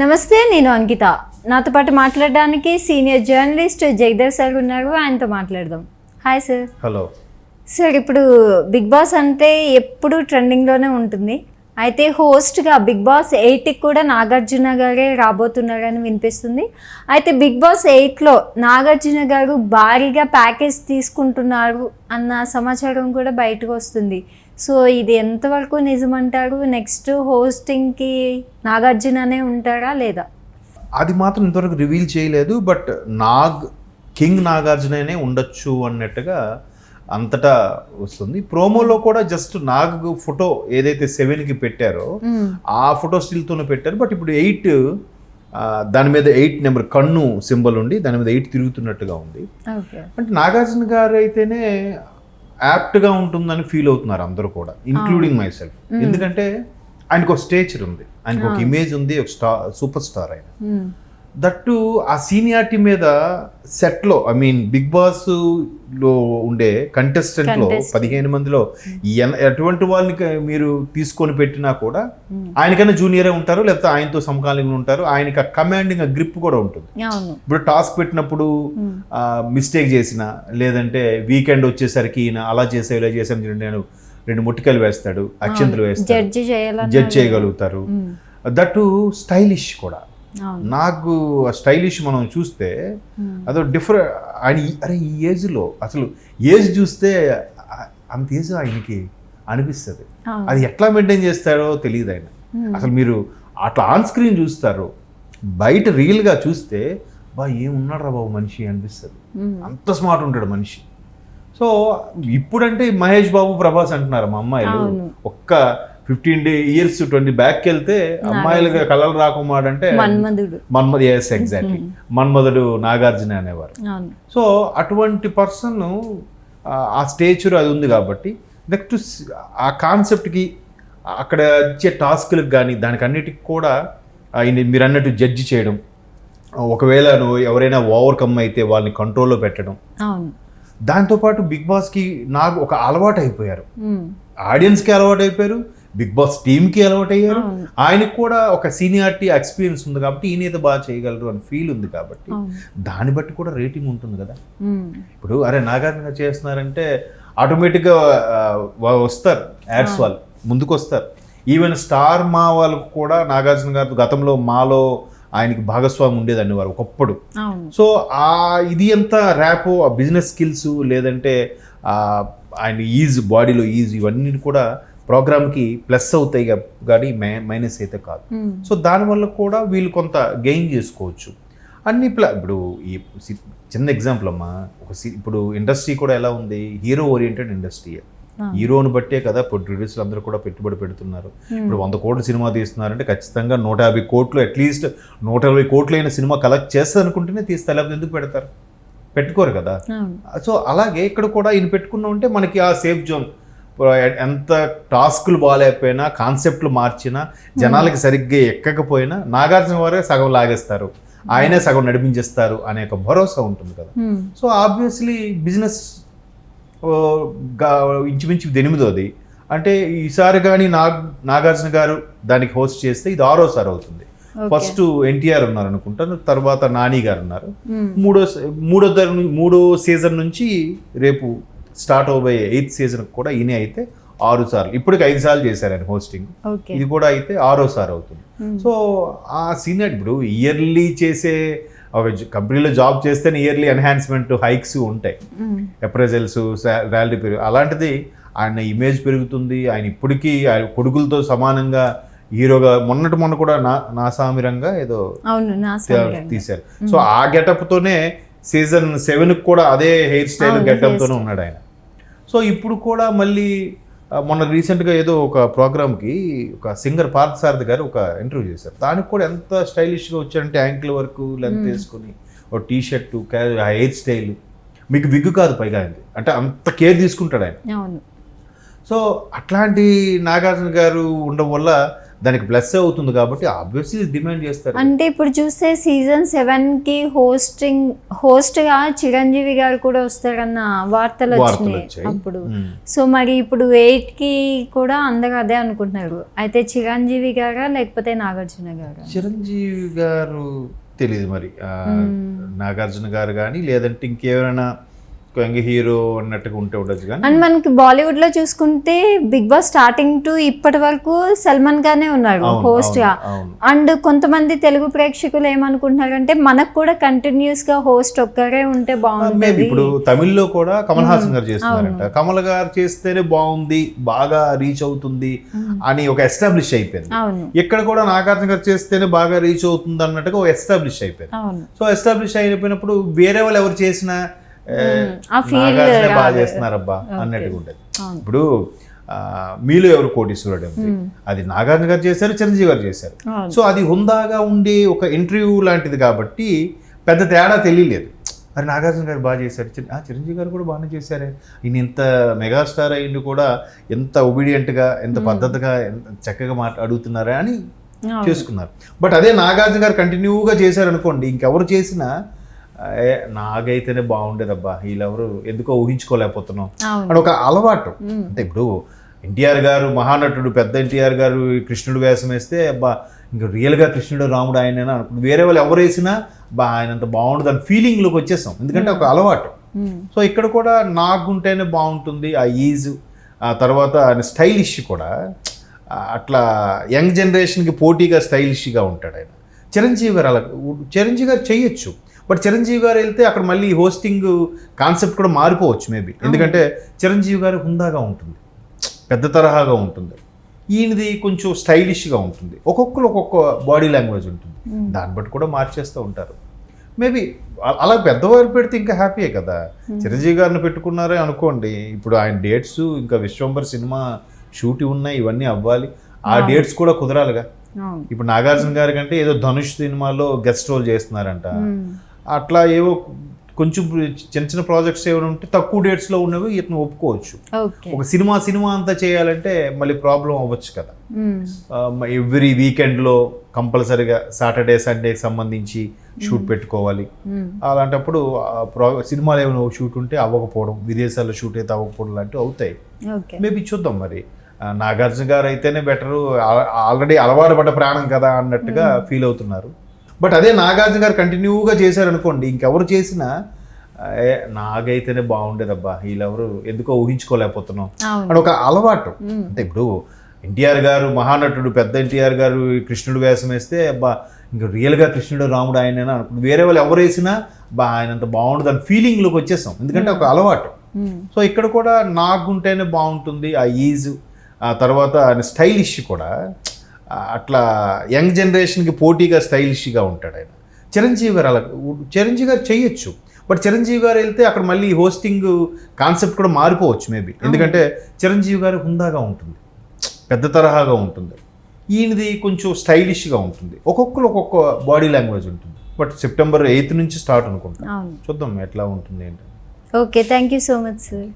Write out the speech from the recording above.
నమస్తే నేను అంకిత. నాతో పాటు మాట్లాడడానికి సీనియర్ జర్నలిస్ట్ జగదేవ్ సార్ ఉన్నారు. ఆయనతో మాట్లాడదాం. Hi sir. హలో. సార్ ఇప్పుడు బిగ్ బాస్ అంటే ఎప్పుడు ట్రెండింగ్లోనే ఉంటుంది. అయితే హోస్ట్గా బిగ్ బాస్ ఎయిట్కి కూడా నాగార్జున గారే రాబోతున్నారని వినిపిస్తుంది. అయితే బిగ్ బాస్ ఎయిట్లో నాగార్జున గారు భారీగా ప్యాకేజ్ తీసుకుంటున్నారు అన్న సమాచారం కూడా బయటకు వస్తుంది. సో ఇది ఎంతవరకు నిజమంటారు నెక్స్ట్ హోస్టింగ్కి నాగార్జుననే ఉంటారా లేదా? అది మాత్రం ఇంతవరకు రివీల్ చేయలేదు బట్ నాగ్ కింగ్ నాగార్జుననే ఉండొచ్చు అన్నట్టుగా అంతటా వస్తుంది. ప్రోమోలో కూడా జస్ట్ నాగ్ ఫోటో ఏదైతే సెవెన్కి పెట్టారో. ఆ ఫోటో స్టిల్తోనే పెట్టారు. బట్ ఇప్పుడు ఎయిట్ దాని మీద ఎయిట్ నెంబర్ కన్ను సింబల్ ఉండి దాని మీద ఎయిట్ తిరుగుతున్నట్టుగా ఉంది. అంటే నాగార్జున గారు అయితేనే యాప్ట్గా ఉంటుందని ఫీల్ అవుతున్నారు అందరూ కూడా ఇంక్లూడింగ్ మై సెల్ఫ్ ఎందుకంటే ఆయనకు ఒక స్టేచర్ ఉంది ఆయనకు ఒక ఇమేజ్ ఉంది ఒక స్టార్ సూపర్ స్టార్ ఆయన. దట్టు ఆ సీనియారిటీ మీద సెట్లో ఐ మీన్ బిగ్ బాస్లో ఉండే contestant లో Contestant. పదిహేను మందిలో ఎన- ఎటువంటి వాళ్ళని మీరు తీసుకొని పెట్టినా కూడా మ్మ్. ఆయనకన్నా జూనియరే ఉంటారు లేకపోతే ఆయనతో సమకాలీనంగా ఉంటారు ఆయనకి ఆ కమాండింగ్ ఆ గ్రిప్ కూడా ఉంటుంది. ఇప్పుడు టాస్క్ పెట్టినప్పుడు మిస్టేక్ చేసిన లేదంటే వీకెండ్ వచ్చేసరికి ఈయన అలా చేసా ఇలా చేసాను నేను రెండు ముట్టికలు వేస్తాడు అక్షంతలు వేస్తాడు జడ్జి చేయగలుగుతారు. దట్టు స్టైలిష్ కూడా. నాకు ఆ స్టైలిష్ మనం చూస్తే. అదో డిఫరెంట్ ఆయన అరే ఈ ఏజ్లో అసలు ఏజ్ చూస్తే అంత ఏజ్ ఆయనకి అనిపిస్తుంది. అది ఎట్లా మెయింటైన్ చేస్తాడో తెలియదు ఆయన. అసలు మీరు అట్లా ఆన్ స్క్రీన్ చూస్తారు బయట రియల్గా చూస్తే బా ఏమున్నాడు రా బాబు మనిషి అనిపిస్తుంది. అంత స్మార్ట్ ఉంటాడు మనిషి సో ఇప్పుడంటే మహేష్ బాబు ప్రభాస్ అంటున్నారు మా అమ్మాయిలు. ఒక్క fifteen day years twenty back వెళ్తే అమ్మాయిలుగా కలలు రాకుమాడంటే మన్మధుడు. మన్మధ ఎస్ ఎగ్జాక్ట్లీ మన్మధుడు నాగార్జున అనేవారు. సో అటువంటి పర్సన్ ఆ స్టేచర్ అది ఉంది కాబట్టి నెక్స్ట్ ఆ కాన్సెప్ట్కి అక్కడ ఇచ్చే టాస్క్లకు కానీ దానికి అన్నిటికి కూడా ఆయన మీరు అన్నట్టు జడ్జి చేయడం ఒకవేళ నువ్వు ఎవరైనా ఓవర్కమ్ అయితే వాళ్ళని కంట్రోల్లో పెట్టడం. దాంతోపాటు బిగ్ బాస్కి నాకు ఒక అలవాటు అయిపోయారు. ఆడియన్స్కి అలవాటు అయిపోయారు. బిగ్ బాస్ టీమ్కి అలవాటు అయ్యారు. ఆయనకు కూడా ఒక సీనియారిటీ ఎక్స్పీరియన్స్ ఉంది కాబట్టి ఈయన ఏదో బాగా చేయగలరు అని ఫీల్ ఉంది కాబట్టి దాన్ని బట్టి కూడా రేటింగ్ ఉంటుంది కదా. ఇప్పుడు అరే నాగార్జున చేస్తున్నారంటే ఆటోమేటిక్గా వస్తారు యాడ్స్ వాళ్ళు ముందుకు వస్తారు ఈవెన్ స్టార్ మా వాళ్ళకు కూడా నాగార్జున గారు గతంలో మాలో ఆయనకి భాగస్వామి ఉండేది అనేవారు ఒకప్పుడు. సో ఆ ఇది అంతా ర్యాప్ ఆ బిజినెస్ స్కిల్స్ లేదంటే ఆయన ఈజ్ బాడీలో ఈజ్ ఇవన్నీ కూడా ప్రోగ్రామ్కి ప్లస్ అవుతాయి కానీ మైనస్ అయితే కాదు. సో దానివల్ల కూడా వీళ్ళు కొంత గెయిన్ చేసుకోవచ్చు. అన్ని ప్లా ఇప్పుడు ఈ చిన్న ఎగ్జాంపుల్ అమ్మా. ఒక సి- ఇప్పుడు ఇండస్ట్రీ కూడా ఎలా ఉంది? Hero oriented industry. హీరోని బట్టే కదా ప్రొడ్యూసర్లు అందరూ కూడా పెట్టుబడి పెడుతున్నారు. ఇప్పుడు వంద కోట్ల సినిమా తీస్తున్నారంటే ఖచ్చితంగా నూట యాభై కోట్లు అట్లీస్ట్ నూట ఇరవై కోట్లు అయిన సినిమా కలెక్ట్ చేస్తుంది అనుకుంటేనే తీస్తారు లేకపోతే ఎందుకు పెడతారు? పెట్టుకోరు కదా. సో అలాగే ఇక్కడ కూడా ఈయన పెట్టుకున్నా ఉంటే మనకి ఆ సేఫ్ జోన్ ఎంత టాస్కులు బాగాలేకపోయినా కాన్సెప్ట్లు మార్చినా జనాలకి సరిగ్గా ఎక్కకపోయినా నాగార్జున వారే సగం లాగేస్తారు ఆయనే సగం నడిపించేస్తారు అనే ఒక భరోసా ఉంటుంది కదా. సో ఆబ్వియస్లీ బిజినెస్ ఇంచుమించు ఎనిమిదోది అంటే ఈసారి కానీ నాగ్ నాగార్జున గారు దానికి హోస్ట్ చేస్తే ఇది ఆరోసారి అవుతుంది. ఫస్ట్ ఎన్టీఆర్ ఉన్నారు అనుకుంటాను తర్వాత నాని గారు ఉన్నారు. మూడో మూడో మూడో సీజన్ నుంచి రేపు స్టార్ట్ అవబోయే ఎయిత్ సీజన్ కూడా ఈయనే అయితే ఆరు సార్లు. ఇప్పటికి ఐదు సార్లు చేశారు ఆయన హోస్టింగ్. ఇది కూడా అయితే ఆరో సార్ అవుతుంది. సో ఆ సీనియర్ ఇప్పుడు ఇయర్లీ చేసే ఒక కంపెనీలో జాబ్ చేస్తేనే ఇయర్లీ ఎన్హాన్స్మెంట్ హైక్స్ ఉంటాయి. మ్మ్. అప్రైజల్స్ శాలరీ పెరుగు అలాంటిది ఆయన ఇమేజ్ పెరుగుతుంది. ఆయన ఇప్పటికీ ఆయన కొడుకులతో సమానంగా హీరోగా మొన్నటి మొన్న కూడా నా నా సామిరంగా ఏదో. తీశారు. సో ఆ గెటప్ తోనే సీజన్ సెవెన్ కూడా అదే హెయిర్ స్టైల్ అవును, గెటప్ hair తోనే ఉన్నాడు ఆయన. సో ఇప్పుడు కూడా మళ్ళీ మొన్న రీసెంట్గా ఏదో ఒక ప్రోగ్రామ్కి ఒక సింగర్ పార్థ సారథి గారు ఒక ఇంటర్వ్యూ చేశారు. దానికి కూడా ఎంత స్టైలిష్గా వచ్చారంటే యాంకిల్ వరకు లెంత్ వేసుకుని ఒక టీ షర్టు హెయిర్ స్టైల్. మీకు విగ్గు కాదు పైగా ఆయనది. అంటే అంత కేర్ తీసుకుంటాడు ఆయన. సో అట్లాంటి నాగార్జున గారు ఉండడం వల్ల దానికి ప్లస్ అవుతుంది కాబట్టి ఆబ్వియస్లీ డిమాండ్ చేస్తారు. అంటే ఇప్పుడు చూస్తే సీజన్ సెవెన్కి హోస్టింగ్ హోస్ట్గా చిరంజీవి గారు కూడా వస్తారన్న వార్తలు వచ్చినాయి. అప్పుడు. సో మరి ఇప్పుడు ఎయిట్కి కూడా అందరూ అదే అనుకుంటున్నారు. అయితే చిరంజీవి గారా లేకపోతే నాగార్జున గారా? చిరంజీవి గారు తెలియదు మరి. నాగార్జున గారు కానీ లేదంటే ఇంకెవరైనా హీరో అన్నట్టుగా ఉంటే ఉండొచ్చు కానీ అండ్ మనకి బాలీవుడ్లో చూసుకుంటే బిగ్ బాస్ స్టార్టింగ్ టు ఇప్పటి వరకు సల్మాన్ గానే ఉన్నారు అవును, హోస్ట్గా. అండ్ కొంతమంది తెలుగు ప్రేక్షకులు ఏమనుకుంటున్నారంటే మనకు కూడా కంటిన్యూస్గా హోస్ట్ ఒక్కరే ఉంటే మేబీ బాగుంటుంది. ఇప్పుడు తమిళ్ళో కూడా కమల్ హాసన్ గారు చేస్తున్నారంట. కమల్ గారు చేస్తేనే బాగుంది బాగా రీచ్ అవుతుంది అని ఒక ఎస్టాబ్లిష్ అయిపోయింది. ఇక్కడ కూడా నాగార్జున గారు చేస్తేనే బాగా రీచ్ అవుతుంది అన్నట్టుగా ఒక ఎస్టాబ్లిష్ అయిపోయింది. సో ఎస్టాబ్లిష్ అయిపోయినప్పుడు వేరే వాళ్ళు ఎవరు చేసినా నాగార్జునే బాగా. చేస్తున్నారబ్బా అన్నట్టుగా ఉండేది. అవును. ఇప్పుడు ఆ, మీలో ఎవరు కోటీశ్వరుడు ఉంది అది నాగార్జున గారు చేశారు చిరంజీవి గారు చేశారు. సో అది హుందాగా ఉండే ఒక ఇంటర్వ్యూ లాంటిది కాబట్టి పెద్ద తేడా తెలియలేదు. మరి నాగార్జున గారు బాగా చేశారు. చిరంజీవి గారు కూడా బాగానే చేశారే. ఈయన ఇంత మెగాస్టార్ అయ్యింది కూడా ఎంత ఒబీడియంట్గా ఎంత పద్ధతిగా ఎంత చక్కగా మాట అడుగుతున్నారా అని. చేసుకున్నారు. బట్ అదే నాగార్జున గారు కంటిన్యూగా చేశారనుకోండి ఇంకెవరు చేసినా నాగైతేనే బాగుండేదబ్బా. వీళ్ళెవరు ఎందుకో ఊహించుకోలేకపోతున్నాం. అని ఒక అలవాటు. అంటే ఇప్పుడు ఎన్టీఆర్ గారు మహానటుడు పెద్ద ఎన్టీఆర్ గారు కృష్ణుడు వేషం వేస్తే అబ్బా ఇంకా రియల్గా కృష్ణుడు రాముడు ఆయనేనా అనుకుంటు వేరే వాళ్ళు ఎవరు వేసినా బా ఆయన అంత బాగుండదు అని ఫీలింగ్లోకి వచ్చేసాం. ఎందుకంటే ఒక అలవాటు. సో ఇక్కడ కూడా నాకుంటేనే బాగుంటుంది ఆ ఈజ్. ఆ తర్వాత ఆయన స్టైలిష్ కూడా అట్లా యంగ్ జనరేషన్కి పోటీగా స్టైలిష్గా ఉంటాడు ఆయన. చిరంజీవి గారు అలా చిరంజీవి గారు చేయొచ్చు. బట్ చిరంజీవి గారు వెళ్తే అక్కడ మళ్ళీ హోస్టింగ్ కాన్సెప్ట్ కూడా మారిపోవచ్చు మేబీ ఎందుకంటే చిరంజీవి గారు హుందాగా ఉంటుంది. పెద్ద తరహాగా ఉంటుంది. ఈయనది కొంచెం స్టైలిష్గా ఉంటుంది. ఒక్కొక్కరు ఒక్కొక్క బాడీ లాంగ్వేజ్ ఉంటుంది. దాన్ని బట్టి కూడా మార్చేస్తూ ఉంటారు. మేబీ అలా పెద్దవారు పెడితే ఇంకా హ్యాపీయే కదా. చిరంజీవి గారిని పెట్టుకున్నారే అనుకోండి ఇప్పుడు ఆయన డేట్స్ ఇంకా విశ్వంబర్ సినిమా షూట్ ఉన్నాయి ఇవన్నీ అవ్వాలి. ఆ డేట్స్ కూడా కుదరాలిగా. ఇప్పుడు నాగార్జున గారి కంటే ఏదో ధనుష్ సినిమాలో గెస్ట్ రోల్ చేస్తున్నారంట. అట్లా ఏవో కొంచెం చిన్న చిన్న ప్రాజెక్ట్స్ ఏమైనా ఉంటే తక్కువ డేట్స్లో ఉన్నవి ఇతను ఒప్పుకోవచ్చు. ఒక సినిమా సినిమా అంతా చేయాలంటే మళ్ళీ ప్రాబ్లం అవ్వచ్చు కదా. ఎవ్రీ వీకెండ్లో కంపల్సరీగా సాటర్డే సండేకి సంబంధించి షూట్ పెట్టుకోవాలి. మ్మ్. అలాంటప్పుడు సినిమాలు ఏమైనా షూట్ ఉంటే అవ్వకపోవడం విదేశాల్లో షూట్ అయితే అవ్వకపోవడం లాంటివి అవుతాయి. మేబీ చూద్దాం మరి. నాగార్జున గారు అయితేనే బెటరు ఆల్రెడీ అలవాటు పడ్డ ప్రాణం కదా అన్నట్టుగా ఫీల్ అవుతున్నారు. బట్ అదే నాగార్జున గారు కంటిన్యూగా చేశారనుకోండి ఇంకెవరు చేసినా ఏ, నాగైతేనే బాగుండేదబ్బా వీళ్ళెవరు ఎందుకో ఊహించుకోలేకపోతున్నాం. అని ఒక అలవాటు. అంటే ఇప్పుడు ఎన్టీఆర్ గారు మహానటుడు పెద్ద ఎన్టీఆర్ గారు కృష్ణుడు వేషం వేస్తే అబ్బా ఇంకా రియల్గా కృష్ణుడు రాముడు అనుకుంటు వేరే వాళ్ళు ఎవరు వేసినా బా ఆయన అంత బాగుండదు అని ఫీలింగ్లోకి వచ్చేసాం. ఎందుకంటే ఒక అలవాటు. సో ఇక్కడ కూడా నాకుంటేనే బాగుంటుంది ఆ ఈజ్. ఆ తర్వాత ఆయన స్టైలిష్ కూడా. అట్లా యంగ్ జనరేషన్కి పోటీగా స్టైలిష్గా ఉంటాడు ఆయన. చిరంజీవి గారు అలా చిరంజీవి గారు చేయొచ్చు. బట్ చిరంజీవి గారు వెళ్తే అక్కడ మళ్ళీ హోస్టింగ్ కాన్సెప్ట్ కూడా మారిపోవచ్చు మేబీ. ఎందుకంటే చిరంజీవి గారు హుందాగా ఉంటుంది. పెద్ద తరహాగా ఉంటుంది. ఈయనది కొంచెం స్టైలిష్గా ఉంటుంది. ఒక్కొక్కరు ఒక్కొక్క బాడీ లాంగ్వేజ్ ఉంటుంది. బట్ సెప్టెంబర్ ఎయిత్ నుంచి స్టార్ట్ అనుకుంటా. చూద్దాం ఎట్లా ఉంటుంది ఏంటి okay thank you so much sir.